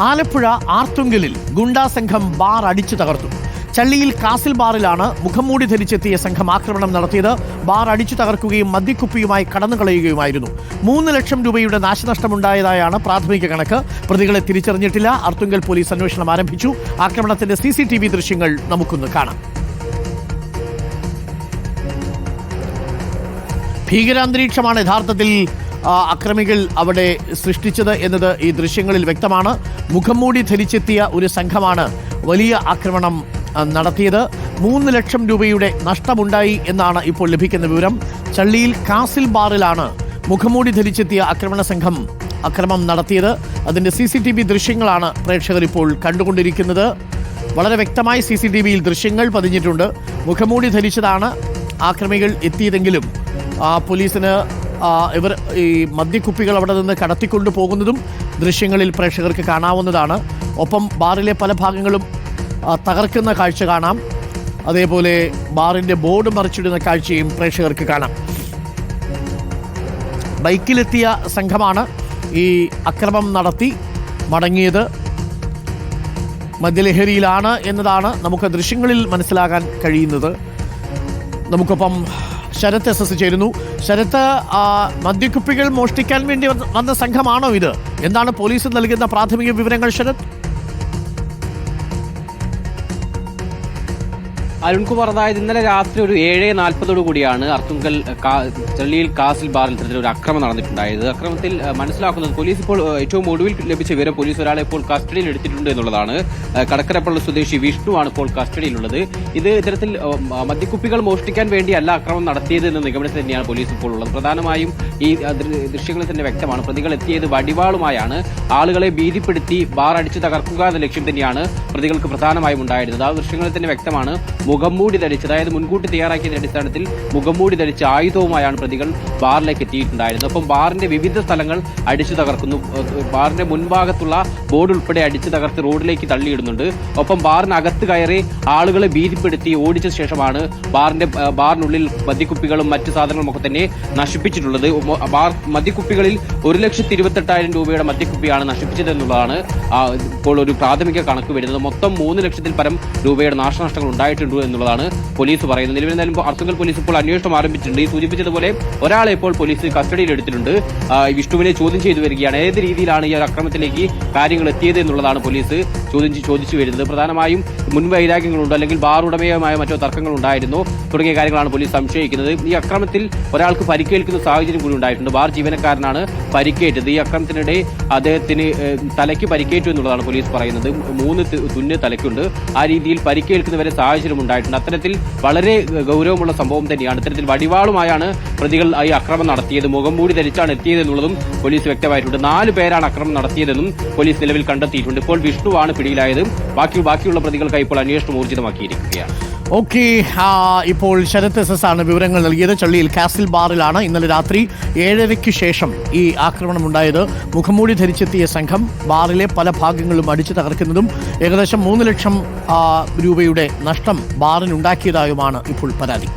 ആലപ്പുഴ ആർത്തുങ്കലിൽ ഗുണ്ടാ സംഘം ബാർ അടിച്ചു തകർത്തു. ചള്ളിയിൽ കാസിൽ ബാറിലാണ് മുഖംമൂടി ധരിച്ചെത്തിയ സംഘം ആക്രമണം നടത്തിയത്. ബാർ അടിച്ചു തകർക്കുകയും മദ്യക്കുപ്പിയുമായി കടന്നുകളയുകയുമായിരുന്നു. മൂന്ന് ലക്ഷം രൂപയുടെ നാശനഷ്ടമുണ്ടായതായാണ് പ്രാഥമിക കണക്ക്. പ്രതികളെ തിരിച്ചറിഞ്ഞിട്ടില്ല. അർത്തുങ്കൽ പോലീസ് അന്വേഷണം ആരംഭിച്ചു. ആക്രമണത്തിന്റെ സി ദൃശ്യങ്ങൾ നമുക്കൊന്ന് കാണാം. ഭീകരാന്തരീക്ഷമാണ് യഥാർത്ഥത്തിൽ അക്രമികൾ അവിടെ സൃഷ്ടിച്ചത് എന്നത് ഈ ദൃശ്യങ്ങളിൽ വ്യക്തമാണ്. മുഖംമൂടി ധരിച്ചെത്തിയ ഒരു സംഘമാണ് വലിയ ആക്രമണം നടത്തിയത്. മൂന്ന് ലക്ഷം രൂപയുടെ നഷ്ടമുണ്ടായി എന്നാണ് ഇപ്പോൾ ലഭിക്കുന്ന വിവരം. ചള്ളിയിൽ കാസിൽ ബാറിലാണ് മുഖംമൂടി ധരിച്ചെത്തിയ ആക്രമണ സംഘം അക്രമം നടത്തിയത്. അതിന്റെ സി സി ടി വി ദൃശ്യങ്ങളാണ് പ്രേക്ഷകർ ഇപ്പോൾ കണ്ടുകൊണ്ടിരിക്കുന്നത്. വളരെ വ്യക്തമായി സി സി ടി വിയിൽ ദൃശ്യങ്ങൾ പതിഞ്ഞിട്ടുണ്ട്. മുഖംമൂടി ധരിച്ചതാണ് ആക്രമികൾ എത്തിയതെങ്കിലും പോലീസിന് ഇവർ ഈ മദ്യക്കുപ്പികൾ അവിടെ നിന്ന് കടത്തിക്കൊണ്ടു പോകുന്നതും ദൃശ്യങ്ങളിൽ പ്രേക്ഷകർക്ക് കാണാവുന്നതാണ്. ഒപ്പം ബാറിലെ പല ഭാഗങ്ങളും തകർക്കുന്ന കാഴ്ച കാണാം. അതേപോലെ ബാറിന്റെ ബോർഡ് മറിച്ചിടുന്ന കാഴ്ചയും പ്രേക്ഷകർക്ക് കാണാം. ബൈക്കിലെത്തിയ സംഘമാണ് ഈ അക്രമം നടത്തി മടങ്ങിയത്. മദ്യലഹരിയിലാണ് എന്നതാണ് നമുക്ക് ദൃശ്യങ്ങളിൽ മനസ്സിലാകാൻ കഴിയുന്നത്. നമുക്കൊപ്പം ശരത് എസ് എസ് ചേരുന്നു. ശരത്ത് മദ്യക്കുപ്പികൾ മോഷ്ടിക്കാൻ വേണ്ടി വന്ന സംഘമാണോ ഇത്? എന്താണ് പോലീസ് നൽകുന്ന പ്രാഥമിക വിവരങ്ങൾ ശരത്? അരുൺകുമാർ അതായത് ഇന്നലെ രാത്രി ഒരു ഏഴ് നാൽപ്പതോടു കൂടിയാണ് അർത്തുങ്കൽ ചെള്ളിയിൽ കാസിൽ ബാറിൽ ഇത്തരത്തിലൊരു അക്രമം നടന്നിട്ടുണ്ടായത്. അക്രമത്തിൽ മനസ്സിലാക്കുന്നത് പോലീസ് ഇപ്പോൾ ഏറ്റവും ഒടുവിൽ ലഭിച്ച വിവരം പോലീസ് ഒരാളെ ഇപ്പോൾ കസ്റ്റഡിയിൽ എടുത്തിട്ടുണ്ട് എന്നുള്ളതാണ്. കടക്കരപ്പള്ളി സ്വദേശി വിഷ്ണു ആണ് ഇപ്പോൾ കസ്റ്റഡിയിലുള്ളത്. ഇത് ഇത്തരത്തിൽ മദ്യക്കുപ്പികൾ മോഷ്ടിക്കാൻ വേണ്ടിയല്ല അക്രമം നടത്തിയത് എന്ന നിഗമനത്തിൽ തന്നെയാണ് പോലീസ് ഇപ്പോൾ ഉള്ളത്. പ്രധാനമായും ഈ ദൃശ്യങ്ങളിൽ തന്നെ വ്യക്തമാണ്. പ്രതികൾ എത്തിയത് വടിവാളുമായാണ്. ആളുകളെ ഭീതിപ്പെടുത്തി ബാർ അടിച്ചു തകർക്കുക എന്ന ലക്ഷ്യം തന്നെയാണ് പ്രതികൾക്ക് പ്രധാനമായും ഉണ്ടായിരുന്നത്. ആ ദൃശ്യങ്ങളിൽ തന്നെ വ്യക്തമാണ് മുഖംമൂടി ധരിച്ച് അതായത് മുൻകൂട്ടി തയ്യാറാക്കിയതിന്റെ അടിസ്ഥാനത്തിൽ മുഖംമൂടി ധരിച്ച് ആയുധവുമായാണ് പ്രതികൾ ബാറിലേക്ക് എത്തിയിട്ടുണ്ടായിരുന്നത്. ഒപ്പം ബാറിന്റെ വിവിധ സ്ഥലങ്ങൾ അടിച്ചു തകർക്കുന്നു. ബാറിന്റെ മുൻഭാഗത്തുള്ള ബോർഡ് ഉൾപ്പെടെ അടിച്ചു തകർത്ത് റോഡിലേക്ക് തള്ളിയിടുന്നുണ്ട്. ഒപ്പം ബാറിനകത്ത് കയറി ആളുകളെ ഭീതിപ്പെടുത്തി ഓടിച്ച ശേഷമാണ് ബാറിന്റെ ബാറിനുള്ളിൽ മദ്യക്കുപ്പികളും മറ്റു സാധനങ്ങളും ഒക്കെ തന്നെ നശിപ്പിച്ചിട്ടുള്ളത്. ബാർ മദ്യക്കുപ്പികളിൽ ഒരു ലക്ഷത്തി ഇരുപത്തെട്ടായിരം രൂപയുടെ മദ്യക്കുപ്പിയാണ് നശിപ്പിച്ചതെന്നുള്ളതാണ് ഇപ്പോൾ ഒരു പ്രാഥമിക കണക്ക് വരുന്നത്. മൊത്തം മൂന്ന് ലക്ഷത്തിൽ പരം രൂപയുടെ നാശനഷ്ടങ്ങൾ ഉണ്ടായിട്ടുണ്ട് എന്നുള്ളതാണ് പോലീസ് പറയുന്നത്. നിലവിൽ എന്തായാലും അർത്തുങ്കൽ പോലീസ് ഇപ്പോൾ അന്വേഷണം ആരംഭിച്ചിട്ടുണ്ട്. ഈ സൂചിപ്പിച്ചതുപോലെ ഒരാളെ ഇപ്പോൾ പോലീസ് കസ്റ്റഡിയിൽ എടുത്തിട്ടുണ്ട്. വിഷ്ണുവിനെ ചോദ്യം ചെയ്തു വരികയാണ്. ഏത് രീതിയിലാണ് ഈ അക്രമത്തിലേക്ക് കാര്യങ്ങൾ എത്തിയത് എന്നുള്ളതാണ് പോലീസ് ചോദ്യം ചോദിച്ചു വരുന്നത്. പ്രധാനമായും മുൻ വൈരാഗ്യങ്ങളുണ്ടോ അല്ലെങ്കിൽ ബാർ ഉടമയുമായ മറ്റോ തർക്കങ്ങൾ ഉണ്ടായിരുന്നു തുടങ്ങിയ കാര്യങ്ങളാണ് പോലീസ് സംശയിക്കുന്നത്. ഈ അക്രമത്തിൽ ഒരാൾക്ക് പരിക്കേൽക്കുന്ന സാഹചര്യം കൂടി ഉണ്ടായിട്ടുണ്ട്. ബാർ ജീവനക്കാരനാണ് പരിക്കേറ്റത്. ഈ അക്രമത്തിനിടെ അദ്ദേഹത്തിന് തലയ്ക്ക് പരിക്കേറ്റു എന്നുള്ളതാണ് പോലീസ് പറയുന്നത്. മൂന്ന് തുന്ന് തലയ്ക്കുണ്ട്. ആ രീതിയിൽ പരിക്കേൽക്കുന്നവരെ സാഹചര്യം ഉണ്ടായിട്ടുണ്ട്. അത്തരത്തിൽ വളരെ ഗൗരവമുള്ള സംഭവം തന്നെയാണ്. ഇത്തരത്തിൽ വടിവാളുമായാണ് പ്രതികൾ ഈ അക്രമം നടത്തിയത്. മുഖം മൂടി ധരിച്ചാണ് എത്തിയത് എന്നുള്ളതും പോലീസ് വ്യക്തമായിട്ടുണ്ട്. നാല് പേരാണ് അക്രമം നടത്തിയതെന്നും പോലീസ് നിലവിൽ കണ്ടെത്തിയിട്ടുണ്ട്. ഇപ്പോൾ വിഷ്ണുവാണ് പിടിയിലായതും. ബാക്കി ബാക്കിയുള്ള പ്രതികൾക്കായി ഇപ്പോൾ അന്വേഷണം ഊർജിതമാക്കിയിരിക്കുകയാണ്. ഓക്കെ ഇപ്പോൾ ശരത് എസ് എസ് ആണ് വിവരങ്ങൾ നൽകിയത്. ചള്ളിയിൽ കാസിൽ ബാറിലാണ് ഇന്നലെ രാത്രി ഏഴരയ്ക്ക് ശേഷം ഈ ആക്രമണം ഉണ്ടായത് മുഖംമൂടി ധരിച്ചെത്തിയ സംഘം ബാറിലെ പല ഭാഗങ്ങളും അടിച്ചു തകർക്കുന്നതും ഏകദേശം മൂന്ന് ലക്ഷം രൂപയുടെ നഷ്ടം ബാറിനുണ്ടാക്കിയതായുമാണ് ഇപ്പോൾ പരാതി.